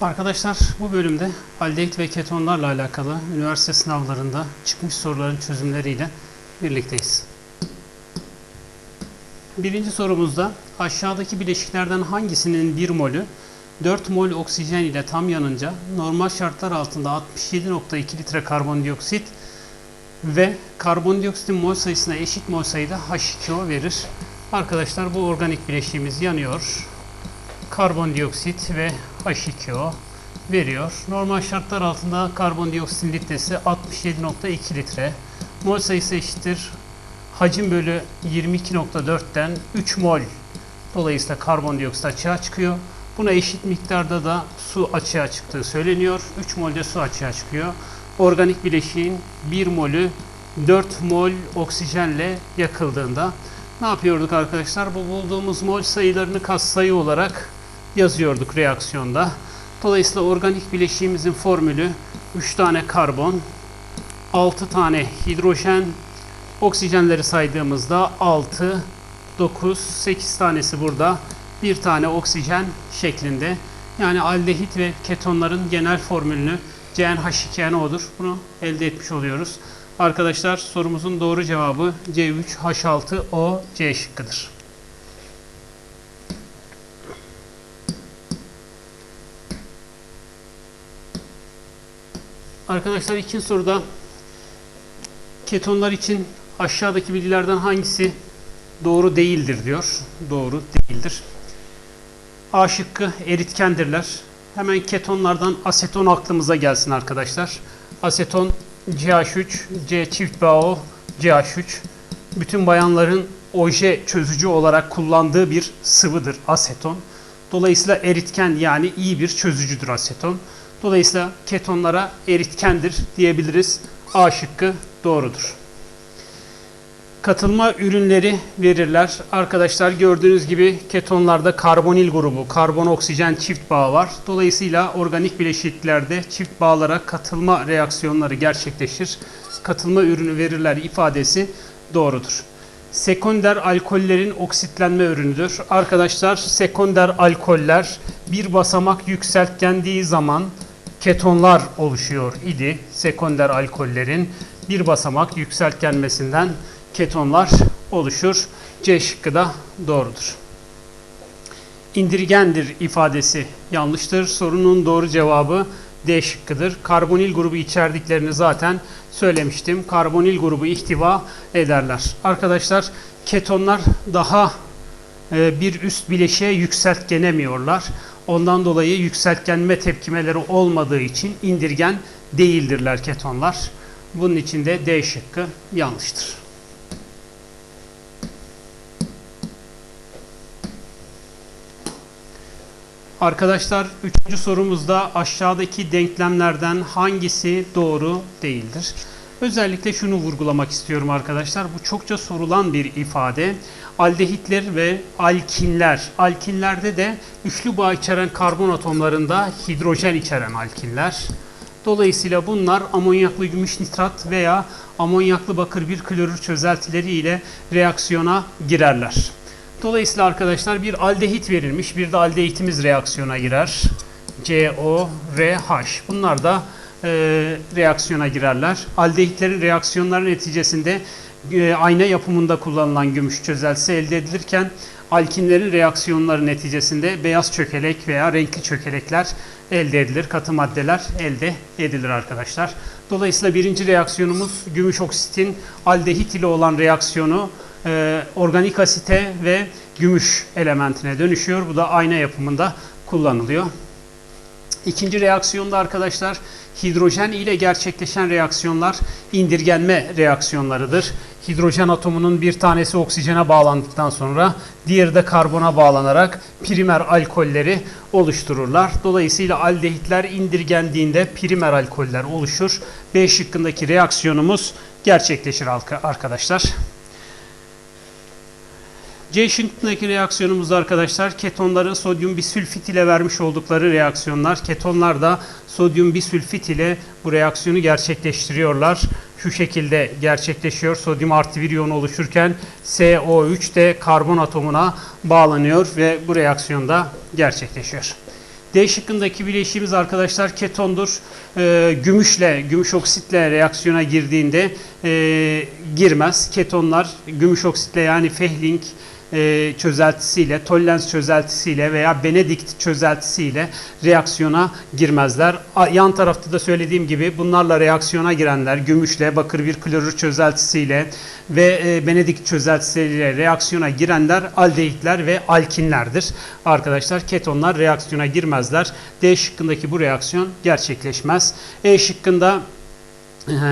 Arkadaşlar bu bölümde aldehit ve ketonlarla alakalı üniversite sınavlarında çıkmış soruların çözümleriyle birlikteyiz. Birinci sorumuzda aşağıdaki bileşiklerden hangisinin 1 molü 4 mol oksijen ile tam yanınca normal şartlar altında 67.2 litre karbondioksit ve karbondioksitin mol sayısına eşit mol sayıda H2O verir. Arkadaşlar bu organik bileşiğimiz yanıyor. Karbondioksit ve H2O veriyor. Normal şartlar altında karbondioksitin litresi 67.2 litre. Mol sayısı eşittir. Hacim bölü 22.4'ten 3 mol. Dolayısıyla karbondioksit açığa çıkıyor. Buna eşit miktarda da su açığa çıktığı söyleniyor. 3 molde su açığa çıkıyor. Organik bileşiğin 1 molü 4 mol oksijenle yakıldığında ne yapıyorduk arkadaşlar? Bu bulduğumuz mol sayılarını katsayı olarak yazıyorduk reaksiyonda. Dolayısıyla organik bileşiğimizin formülü 3 tane karbon, 6 tane hidrojen, oksijenleri saydığımızda 6, 9, 8 tanesi burada, bir tane oksijen şeklinde. Yani aldehit ve ketonların genel formülünü CnH2NO'dur. Bunu elde etmiş oluyoruz. Arkadaşlar sorumuzun doğru cevabı C3H6O C şıkkıdır. Arkadaşlar ikinci soruda ketonlar için aşağıdaki bilgilerden hangisi doğru değildir diyor. Doğru değildir. A şıkkı eritkendirler. Hemen ketonlardan aseton aklımıza gelsin arkadaşlar. Aseton CH3, C çift bağ CH3. Bütün bayanların oje çözücü olarak kullandığı bir sıvıdır aseton. Dolayısıyla eritken yani iyi bir çözücüdür aseton. Dolayısıyla ketonlara eritkendir diyebiliriz. A şıkkı doğrudur. Katılma ürünleri verirler. Arkadaşlar gördüğünüz gibi ketonlarda karbonil grubu, karbon oksijen çift bağı var. Dolayısıyla organik bileşiklerde çift bağlara katılma reaksiyonları gerçekleşir. Katılma ürünü verirler ifadesi doğrudur. Sekonder alkollerin oksitlenme ürünüdür. Arkadaşlar sekonder alkoller bir basamak yükseltgendiği zaman ketonlar oluşuyor idi. Sekonder alkollerin bir basamak yükseltgenmesinden ketonlar oluşur. C şıkkı da doğrudur. İndirgendir ifadesi yanlıştır. Sorunun doğru cevabı D şıkkıdır. Karbonil grubu içerdiklerini zaten söylemiştim. Karbonil grubu ihtiva ederler. Arkadaşlar ketonlar daha e, bir üst bileşiğe yükseltgenemiyorlar. Ondan dolayı yükseltgenme tepkimeleri olmadığı için indirgen değildirler ketonlar. Bunun için de D şıkkı yanlıştır. Arkadaşlar üçüncü sorumuzda aşağıdaki denklemlerden hangisi doğru değildir? Özellikle şunu vurgulamak istiyorum arkadaşlar. Bu çokça sorulan bir ifade. Aldehitler ve alkinler. Alkinlerde de üçlü bağ içeren karbon atomlarında hidrojen içeren alkinler. Dolayısıyla bunlar amonyaklı gümüş nitrat veya amonyaklı bakır bir klorür çözeltileri ile reaksiyona girerler. Dolayısıyla arkadaşlar bir aldehit verilmiş. Bir de aldehitimiz reaksiyona girer. CORH. Bunlar da e, reaksiyona girerler. Aldehitlerin reaksiyonları neticesinde e, ayna yapımında kullanılan gümüş çözeltisi elde edilirken alkinlerin reaksiyonları neticesinde beyaz çökelek veya renkli çökelekler elde edilir. Katı maddeler elde edilir arkadaşlar. Dolayısıyla birinci reaksiyonumuz gümüş oksitin aldehit ile olan reaksiyonu e, organik asite ve gümüş elementine dönüşüyor. Bu da ayna yapımında kullanılıyor. İkinci reaksiyonda arkadaşlar hidrojen ile gerçekleşen reaksiyonlar indirgenme reaksiyonlarıdır. Hidrojen atomunun bir tanesi oksijene bağlandıktan sonra diğeri de karbona bağlanarak primer alkolleri oluştururlar. Dolayısıyla aldehitler indirgendiğinde primer alkoller oluşur. B şıkkındaki reaksiyonumuz gerçekleşir arkadaşlar. C şıkkındaki reaksiyonumuzda arkadaşlar ketonların sodyum bisülfit ile vermiş oldukları reaksiyonlar. Ketonlar da sodyum bisülfit ile bu reaksiyonu gerçekleştiriyorlar. Şu şekilde gerçekleşiyor. Sodyum artı bir oluşurken SO3 de karbon atomuna bağlanıyor ve bu reaksiyonda gerçekleşiyor. D şıkkındaki bileşiğimiz arkadaşlar ketondur. Ee, gümüşle, gümüş oksitle reaksiyona girdiğinde e, girmez. Ketonlar gümüş oksitle yani Fehling e, çözeltisiyle, Tollens çözeltisiyle veya Benedict çözeltisiyle reaksiyona girmezler. Yan tarafta da söylediğim gibi bunlarla reaksiyona girenler gümüşle, bakır bir klorür çözeltisiyle ve e, Benedict çözeltisiyle reaksiyona girenler aldehitler ve alkinlerdir. Arkadaşlar ketonlar reaksiyona girmezler. D şıkkındaki bu reaksiyon gerçekleşmez. E şıkkında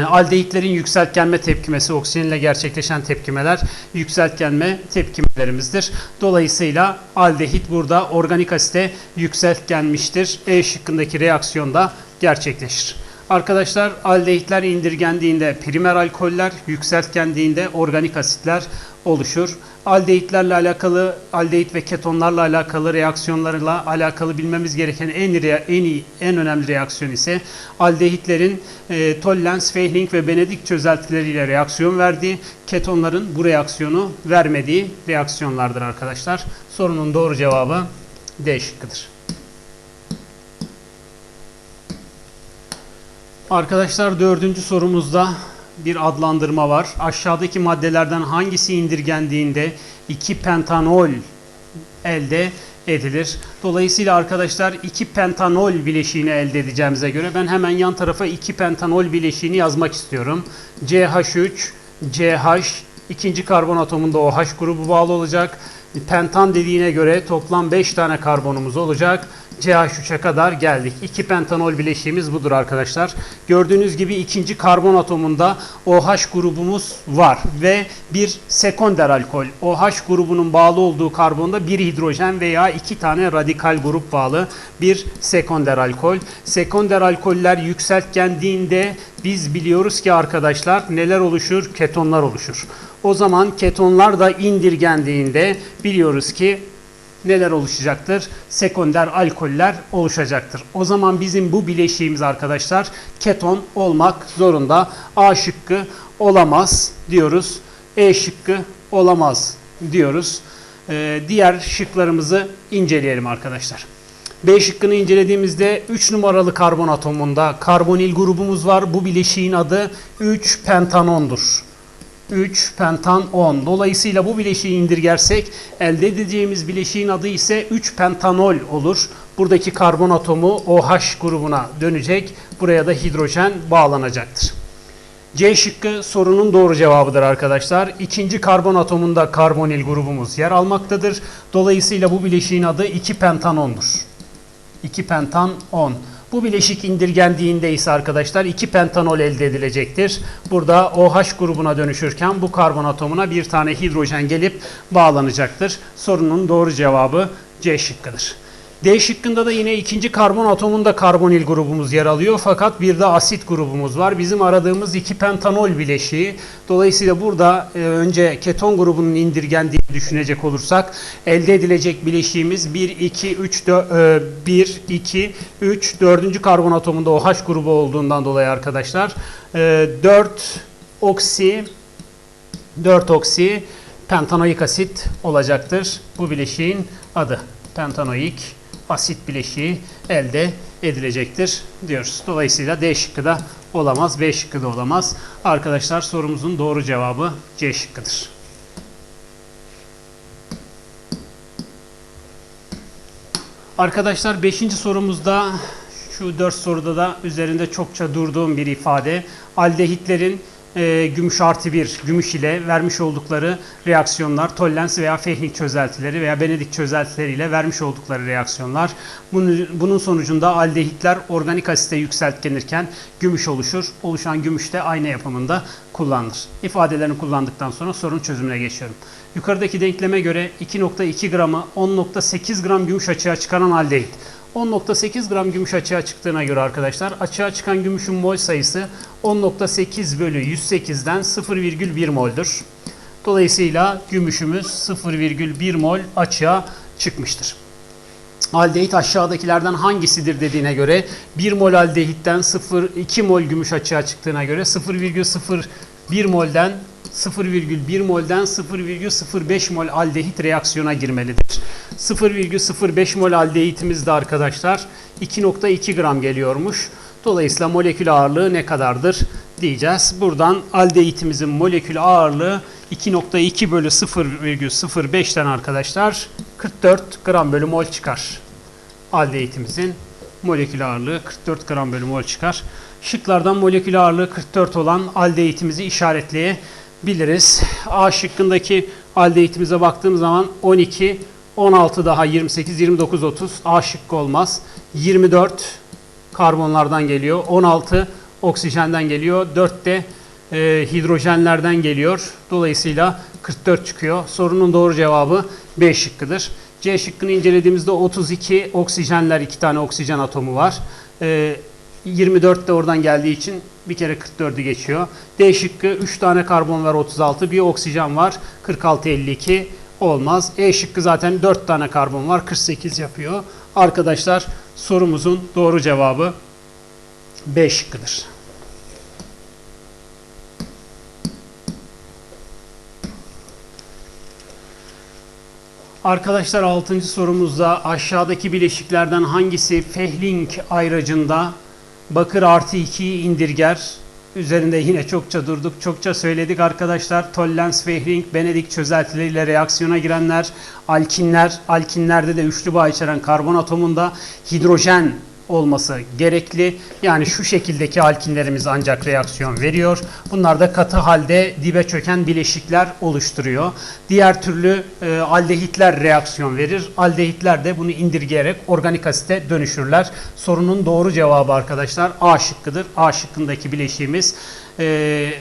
Aldehitlerin yükseltgenme tepkimesi oksijenle gerçekleşen tepkimeler yükseltgenme tepkimelerimizdir. Dolayısıyla aldehit burada organik asite yükseltgenmiştir. E şıkkındaki reaksiyonda gerçekleşir. Arkadaşlar aldehitler indirgendiğinde primer alkoller, yükseltgendiğinde organik asitler oluşur. Aldehitlerle alakalı, aldehit ve ketonlarla alakalı reaksiyonlarla alakalı bilmemiz gereken en en iyi, en önemli reaksiyon ise aldehitlerin e, Tollens, Fehling ve Benedict çözeltileriyle reaksiyon verdiği, ketonların bu reaksiyonu vermediği reaksiyonlardır arkadaşlar. Sorunun doğru cevabı D şıkkıdır. Arkadaşlar dördüncü sorumuzda bir adlandırma var. Aşağıdaki maddelerden hangisi indirgendiğinde 2 pentanol elde edilir. Dolayısıyla arkadaşlar 2 pentanol bileşiğini elde edeceğimize göre ben hemen yan tarafa 2 pentanol bileşiğini yazmak istiyorum. CH3, CH, ikinci karbon atomunda OH grubu bağlı olacak. Pentan dediğine göre toplam 5 tane karbonumuz olacak. CH3'e kadar geldik. 2 pentanol bileşiğimiz budur arkadaşlar. Gördüğünüz gibi ikinci karbon atomunda OH grubumuz var ve bir sekonder alkol. OH grubunun bağlı olduğu karbonda bir hidrojen veya iki tane radikal grup bağlı bir sekonder alkol. Sekonder alkoller yükseltgendiğinde biz biliyoruz ki arkadaşlar neler oluşur? Ketonlar oluşur. O zaman ketonlar da indirgendiğinde biliyoruz ki neler oluşacaktır? Sekonder alkoller oluşacaktır. O zaman bizim bu bileşiğimiz arkadaşlar keton olmak zorunda. A şıkkı olamaz diyoruz. E şıkkı olamaz diyoruz. Ee, diğer şıklarımızı inceleyelim arkadaşlar. B şıkkını incelediğimizde 3 numaralı karbon atomunda karbonil grubumuz var. Bu bileşiğin adı 3 pentanondur. 3 pentan 10. Dolayısıyla bu bileşiği indirgersek elde edeceğimiz bileşiğin adı ise 3 pentanol olur. Buradaki karbon atomu OH grubuna dönecek. Buraya da hidrojen bağlanacaktır. C şıkkı sorunun doğru cevabıdır arkadaşlar. İkinci karbon atomunda karbonil grubumuz yer almaktadır. Dolayısıyla bu bileşiğin adı 2 pentanondur. 2 pentan 10. Bu bileşik indirgendiğinde ise arkadaşlar 2 pentanol elde edilecektir. Burada OH grubuna dönüşürken bu karbon atomuna bir tane hidrojen gelip bağlanacaktır. Sorunun doğru cevabı C şıkkıdır. D şıkkında da yine ikinci karbon atomunda karbonil grubumuz yer alıyor. Fakat bir de asit grubumuz var. Bizim aradığımız 2 pentanol bileşiği. Dolayısıyla burada e, önce keton grubunun indirgendiğini düşünecek olursak elde edilecek bileşiğimiz 1, 2, 3, 4, 1, 2, 3, 4. karbon atomunda OH grubu olduğundan dolayı arkadaşlar 4 oksi 4 oksi pentanoik asit olacaktır. Bu bileşiğin adı pentanoik asit bileşiği elde edilecektir diyoruz. Dolayısıyla D şıkkı da olamaz, B şıkkı da olamaz. Arkadaşlar sorumuzun doğru cevabı C şıkkıdır. Arkadaşlar 5. sorumuzda şu 4 soruda da üzerinde çokça durduğum bir ifade. Aldehitlerin e, gümüş artı bir gümüş ile vermiş oldukları reaksiyonlar, Tollens veya Fehling çözeltileri veya Benedict çözeltileri ile vermiş oldukları reaksiyonlar. Bunun, bunun sonucunda aldehitler organik asite yükseltgenirken gümüş oluşur. Oluşan gümüş de ayna yapımında kullanılır. İfadelerini kullandıktan sonra sorun çözümüne geçiyorum. Yukarıdaki denkleme göre 2.2 gramı 10.8 gram gümüş açığa çıkaran aldehit. 10.8 gram gümüş açığa çıktığına göre arkadaşlar açığa çıkan gümüşün mol sayısı 10.8 bölü 108'den 0,1 mol'dur. Dolayısıyla gümüşümüz 0,1 mol açığa çıkmıştır. Aldehit aşağıdakilerden hangisidir dediğine göre 1 mol aldehitten 0,2 mol gümüş açığa çıktığına göre 0,01 molden 0,1 molden 0,05 mol aldehit reaksiyona girmelidir. 0,05 mol aldehitimiz de arkadaşlar 2.2 gram geliyormuş. Dolayısıyla molekül ağırlığı ne kadardır diyeceğiz. Buradan aldehitimizin molekül ağırlığı 2.2 bölü 0,05'ten arkadaşlar 44 gram bölü mol çıkar. Aldehitimizin molekül ağırlığı 44 gram bölü mol çıkar. Şıklardan molekül ağırlığı 44 olan aldehitimizi işaretleyebiliriz. A şıkkındaki aldehitimize baktığım zaman 12, 16 daha 28, 29, 30. A şıkkı olmaz. 24 karbonlardan geliyor. 16 oksijenden geliyor. 4 de e, hidrojenlerden geliyor. Dolayısıyla 44 çıkıyor. Sorunun doğru cevabı B şıkkıdır. C şıkkını incelediğimizde 32 oksijenler, 2 tane oksijen atomu var. E, 24 de oradan geldiği için bir kere 44'ü geçiyor. D şıkkı 3 tane karbon var 36, bir oksijen var 46 52 olmaz. E şıkkı zaten 4 tane karbon var 48 yapıyor. Arkadaşlar sorumuzun doğru cevabı B şıkkıdır. Arkadaşlar 6. sorumuzda aşağıdaki bileşiklerden hangisi Fehling ayracında bakır artı 2'yi indirger? Üzerinde yine çokça durduk, çokça söyledik arkadaşlar. Tollens, Fehling, Benedict çözeltileriyle reaksiyona girenler, alkinler, alkinlerde de üçlü bağ içeren karbon atomunda hidrojen olması gerekli. Yani şu şekildeki alkinlerimiz ancak reaksiyon veriyor. Bunlar da katı halde dibe çöken bileşikler oluşturuyor. Diğer türlü e, aldehitler reaksiyon verir. Aldehitler de bunu indirgeyerek organik asite dönüşürler. Sorunun doğru cevabı arkadaşlar A şıkkıdır. A şıkkındaki bileşiğimiz e,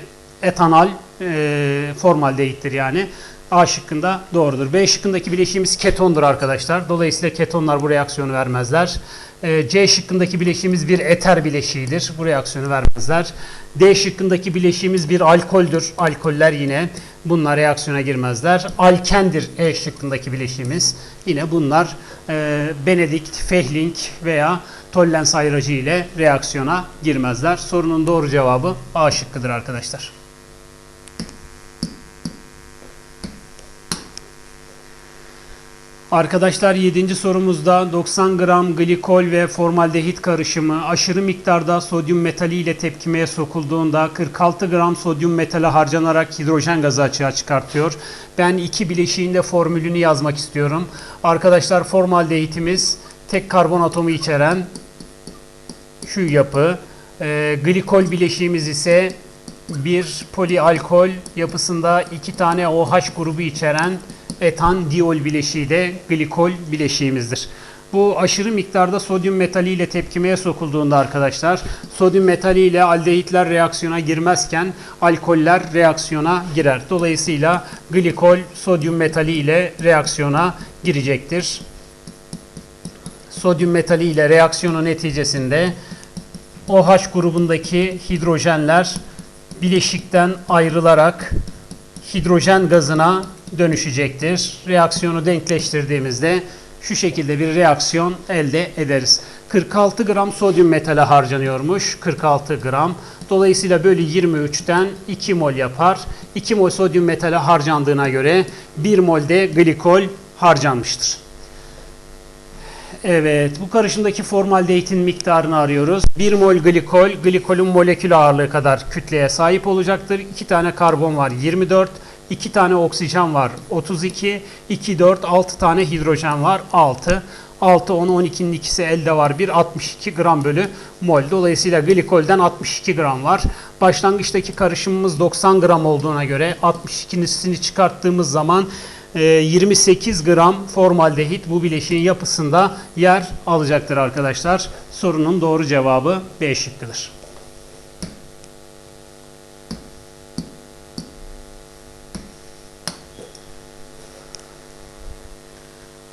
etanol e, formaldehittir yani. A şıkkında doğrudur. B şıkkındaki bileşiğimiz ketondur arkadaşlar. Dolayısıyla ketonlar bu reaksiyonu vermezler. Ee, C şıkkındaki bileşiğimiz bir eter bileşiğidir. Bu reaksiyonu vermezler. D şıkkındaki bileşiğimiz bir alkoldür. Alkoller yine bunlar reaksiyona girmezler. Alkendir E şıkkındaki bileşiğimiz. Yine bunlar e, Benedict, Fehling veya Tollens ayracı ile reaksiyona girmezler. Sorunun doğru cevabı A şıkkıdır arkadaşlar. Arkadaşlar 7. sorumuzda 90 gram glikol ve formaldehit karışımı aşırı miktarda sodyum metali ile tepkimeye sokulduğunda 46 gram sodyum metali harcanarak hidrojen gazı açığa çıkartıyor. Ben iki bileşiğin de formülünü yazmak istiyorum. Arkadaşlar formaldehitimiz tek karbon atomu içeren şu yapı. E, glikol bileşiğimiz ise bir polialkol yapısında iki tane OH grubu içeren etan diol bileşiği de glikol bileşiğimizdir. Bu aşırı miktarda sodyum metali ile tepkimeye sokulduğunda arkadaşlar sodyum metali ile aldehitler reaksiyona girmezken alkoller reaksiyona girer. Dolayısıyla glikol sodyum metali ile reaksiyona girecektir. Sodyum metali ile reaksiyonun neticesinde OH grubundaki hidrojenler bileşikten ayrılarak hidrojen gazına dönüşecektir. Reaksiyonu denkleştirdiğimizde şu şekilde bir reaksiyon elde ederiz. 46 gram sodyum metale harcanıyormuş. 46 gram. Dolayısıyla bölü 23'ten 2 mol yapar. 2 mol sodyum metale harcandığına göre 1 mol de glikol harcanmıştır. Evet, bu karışımdaki formaldehidin miktarını arıyoruz. 1 mol glikol, glikolün molekül ağırlığı kadar kütleye sahip olacaktır. 2 tane karbon var, 24. 2 tane oksijen var, 32. 2, 4, 6 tane hidrojen var, 6. 6, 10, 12'nin ikisi elde var. 1, 62 gram bölü mol. Dolayısıyla glikolden 62 gram var. Başlangıçtaki karışımımız 90 gram olduğuna göre 62'sini çıkarttığımız zaman 28 gram formaldehit bu bileşiğin yapısında yer alacaktır arkadaşlar. Sorunun doğru cevabı B şıkkıdır.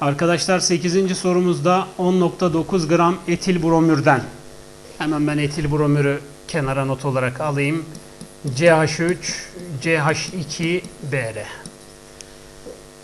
Arkadaşlar 8. sorumuzda 10.9 gram etil bromürden hemen ben etil bromürü kenara not olarak alayım. CH3 CH2 BR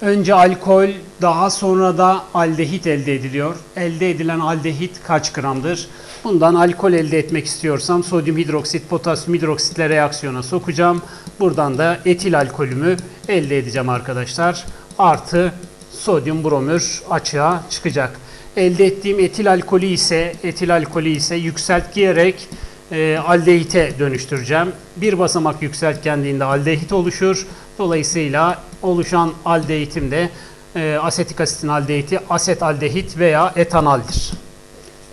Önce alkol, daha sonra da aldehit elde ediliyor. Elde edilen aldehit kaç gramdır? Bundan alkol elde etmek istiyorsam sodyum hidroksit, potasyum hidroksitle reaksiyona sokacağım. Buradan da etil alkolümü elde edeceğim arkadaşlar. Artı sodyum bromür açığa çıkacak. Elde ettiğim etil alkolü ise etil alkolü ise yükseltgiyerek e, aldehite dönüştüreceğim. Bir basamak yükseltgenliğinde aldehit oluşur. Dolayısıyla oluşan aldehitim de e, asetik asitin aldehiti aset aldehit veya etanaldir.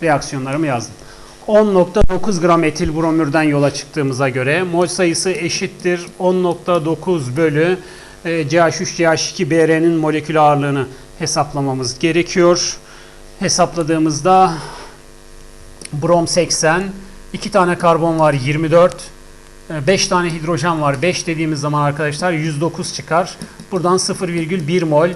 Reaksiyonlarımı yazdım. 10.9 gram etil bromürden yola çıktığımıza göre mol sayısı eşittir 10.9 bölü e, CH3CH2BR'nin molekül ağırlığını hesaplamamız gerekiyor. Hesapladığımızda brom 80, 2 tane karbon var 24, 5 tane hidrojen var. 5 dediğimiz zaman arkadaşlar 109 çıkar. Buradan 0,1 mol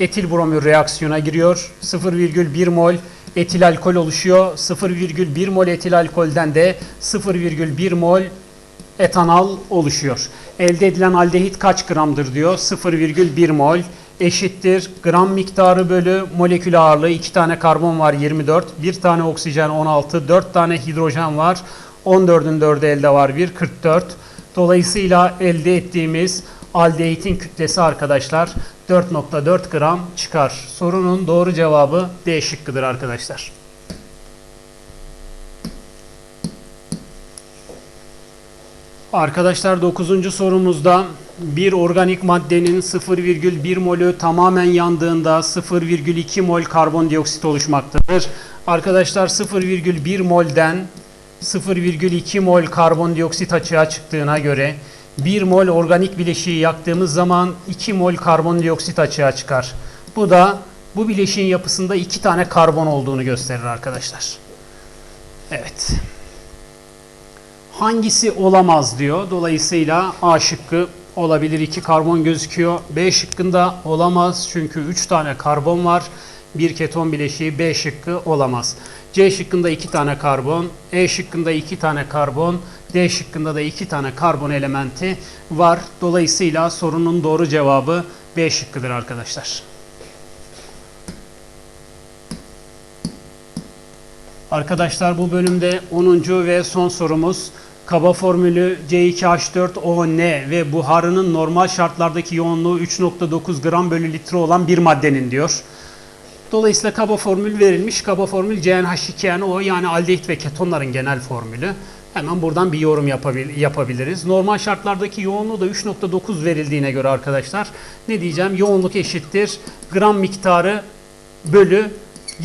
etil bromür reaksiyona giriyor. 0,1 mol etil alkol oluşuyor. 0,1 mol etil alkolden de 0,1 mol etanol oluşuyor. Elde edilen aldehit kaç gramdır diyor. 0,1 mol eşittir gram miktarı bölü molekül ağırlığı 2 tane karbon var 24, 1 tane oksijen 16, 4 tane hidrojen var. 14'ün 4'ü elde var 1, 44. Dolayısıyla elde ettiğimiz aldehitin kütlesi arkadaşlar 4.4 gram çıkar. Sorunun doğru cevabı D şıkkıdır arkadaşlar. Arkadaşlar 9. sorumuzda bir organik maddenin 0,1 molü tamamen yandığında 0,2 mol karbondioksit oluşmaktadır. Arkadaşlar 0,1 molden 0,2 mol karbondioksit açığa çıktığına göre 1 mol organik bileşiği yaktığımız zaman 2 mol karbondioksit açığa çıkar. Bu da bu bileşiğin yapısında 2 tane karbon olduğunu gösterir arkadaşlar. Evet. Hangisi olamaz diyor. Dolayısıyla A şıkkı olabilir. 2 karbon gözüküyor. B şıkkında olamaz. Çünkü 3 tane karbon var. Bir keton bileşiği B şıkkı olamaz. C şıkkında 2 tane karbon, E şıkkında 2 tane karbon, D şıkkında da 2 tane karbon elementi var. Dolayısıyla sorunun doğru cevabı B şıkkıdır arkadaşlar. Arkadaşlar bu bölümde 10. ve son sorumuz kaba formülü C2H4ON ve buharının normal şartlardaki yoğunluğu 3.9 gram bölü litre olan bir maddenin diyor. Dolayısıyla kaba formül verilmiş. Kaba formül CnH2NO yani aldehit ve ketonların genel formülü. Hemen buradan bir yorum yapabil yapabiliriz. Normal şartlardaki yoğunluğu da 3.9 verildiğine göre arkadaşlar ne diyeceğim? Yoğunluk eşittir gram miktarı bölü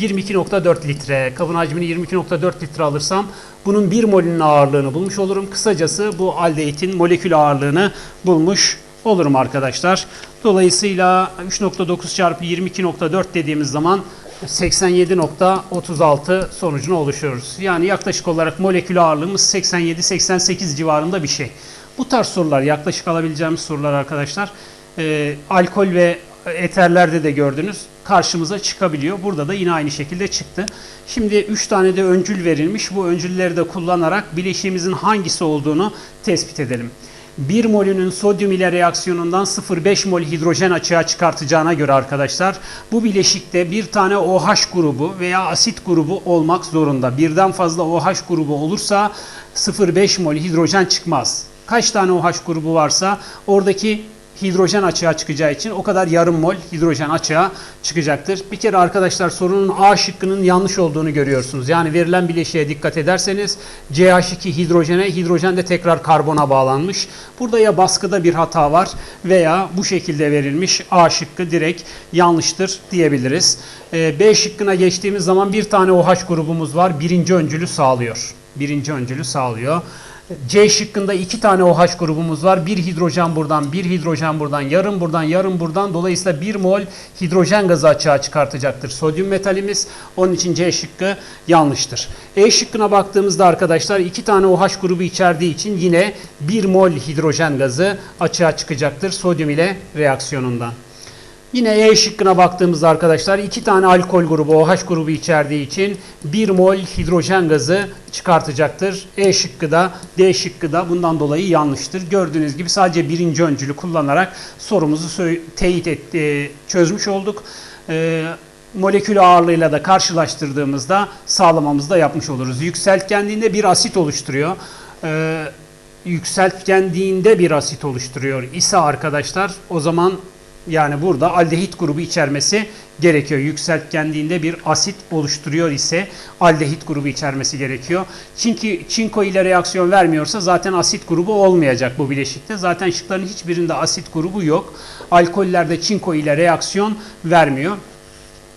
22.4 litre. Kabın hacmini 22.4 litre alırsam bunun 1 molünün ağırlığını bulmuş olurum. Kısacası bu aldehitin molekül ağırlığını bulmuş olurum arkadaşlar. Dolayısıyla 3.9 çarpı 22.4 dediğimiz zaman 87.36 sonucunu oluşuyoruz. Yani yaklaşık olarak molekül ağırlığımız 87-88 civarında bir şey. Bu tarz sorular yaklaşık alabileceğimiz sorular arkadaşlar. Ee, alkol ve eterlerde de gördünüz karşımıza çıkabiliyor. Burada da yine aynı şekilde çıktı. Şimdi 3 tane de öncül verilmiş. Bu öncülleri de kullanarak bileşiğimizin hangisi olduğunu tespit edelim. 1 molünün sodyum ile reaksiyonundan 0,5 mol hidrojen açığa çıkartacağına göre arkadaşlar bu bileşikte bir tane OH grubu veya asit grubu olmak zorunda. Birden fazla OH grubu olursa 0,5 mol hidrojen çıkmaz. Kaç tane OH grubu varsa oradaki hidrojen açığa çıkacağı için o kadar yarım mol hidrojen açığa çıkacaktır. Bir kere arkadaşlar sorunun A şıkkının yanlış olduğunu görüyorsunuz. Yani verilen bileşiğe dikkat ederseniz CH2 hidrojene, hidrojen de tekrar karbona bağlanmış. Burada ya baskıda bir hata var veya bu şekilde verilmiş A şıkkı direkt yanlıştır diyebiliriz. Ee, B şıkkına geçtiğimiz zaman bir tane OH grubumuz var. Birinci öncülü sağlıyor. Birinci öncülü sağlıyor. C şıkkında iki tane OH grubumuz var. Bir hidrojen buradan, bir hidrojen buradan, yarım buradan, yarım buradan. Dolayısıyla bir mol hidrojen gazı açığa çıkartacaktır sodyum metalimiz. Onun için C şıkkı yanlıştır. E şıkkına baktığımızda arkadaşlar iki tane OH grubu içerdiği için yine bir mol hidrojen gazı açığa çıkacaktır sodyum ile reaksiyonundan. Yine E şıkkına baktığımızda arkadaşlar iki tane alkol grubu OH grubu içerdiği için 1 mol hidrojen gazı çıkartacaktır. E şıkkı da D şıkkı da bundan dolayı yanlıştır. Gördüğünüz gibi sadece birinci öncülü kullanarak sorumuzu teyit et, e, çözmüş olduk. E, molekül ağırlığıyla da karşılaştırdığımızda sağlamamızı da yapmış oluruz. Yükseltgenliğinde bir asit oluşturuyor. E, yükseltgenliğinde bir asit oluşturuyor ise arkadaşlar o zaman yani burada aldehit grubu içermesi gerekiyor. Yükseltgenliğinde bir asit oluşturuyor ise aldehit grubu içermesi gerekiyor. Çünkü çinko ile reaksiyon vermiyorsa zaten asit grubu olmayacak bu bileşikte. Zaten şıkların hiçbirinde asit grubu yok. Alkollerde çinko ile reaksiyon vermiyor.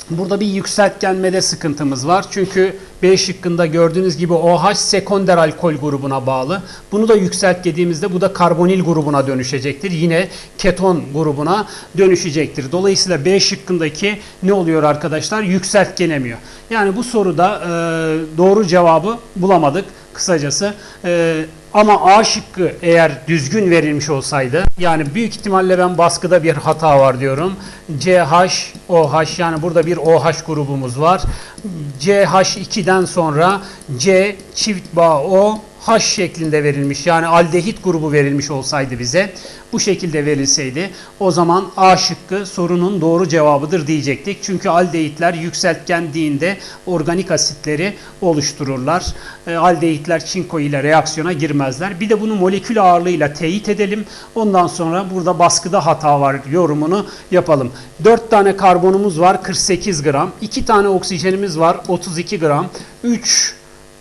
Burada bir yükseltgenmede sıkıntımız var. Çünkü B şıkkında gördüğünüz gibi OH sekonder alkol grubuna bağlı. Bunu da yükseltgediğimizde bu da karbonil grubuna dönüşecektir. Yine keton grubuna dönüşecektir. Dolayısıyla B şıkkındaki ne oluyor arkadaşlar? Yükseltgenemiyor. Yani bu soruda e, doğru cevabı bulamadık kısacası. E, ama A şıkkı eğer düzgün verilmiş olsaydı yani büyük ihtimalle ben baskıda bir hata var diyorum. CH, OH yani burada bir OH grubumuz var. CH2'den sonra C çift bağ O H şeklinde verilmiş. Yani aldehit grubu verilmiş olsaydı bize bu şekilde verilseydi o zaman A şıkkı sorunun doğru cevabıdır diyecektik. Çünkü aldehitler yükseltgendiğinde organik asitleri oluştururlar. E, aldehitler çinko ile reaksiyona girmezler. Bir de bunu molekül ağırlığıyla teyit edelim. Ondan sonra burada baskıda hata var yorumunu yapalım. 4 tane karbonumuz var 48 gram. 2 tane oksijenimiz var 32 gram. 3,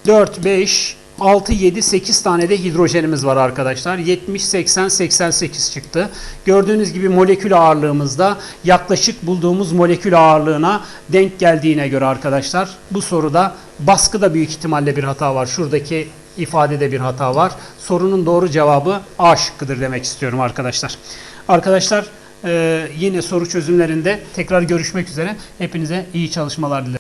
4, 5, 6, 7, 8 tane de hidrojenimiz var arkadaşlar. 70, 80, 88 çıktı. Gördüğünüz gibi molekül ağırlığımızda yaklaşık bulduğumuz molekül ağırlığına denk geldiğine göre arkadaşlar bu soruda baskıda büyük ihtimalle bir hata var. Şuradaki ifadede bir hata var. Sorunun doğru cevabı A şıkkıdır demek istiyorum arkadaşlar. Arkadaşlar yine soru çözümlerinde tekrar görüşmek üzere. Hepinize iyi çalışmalar dilerim.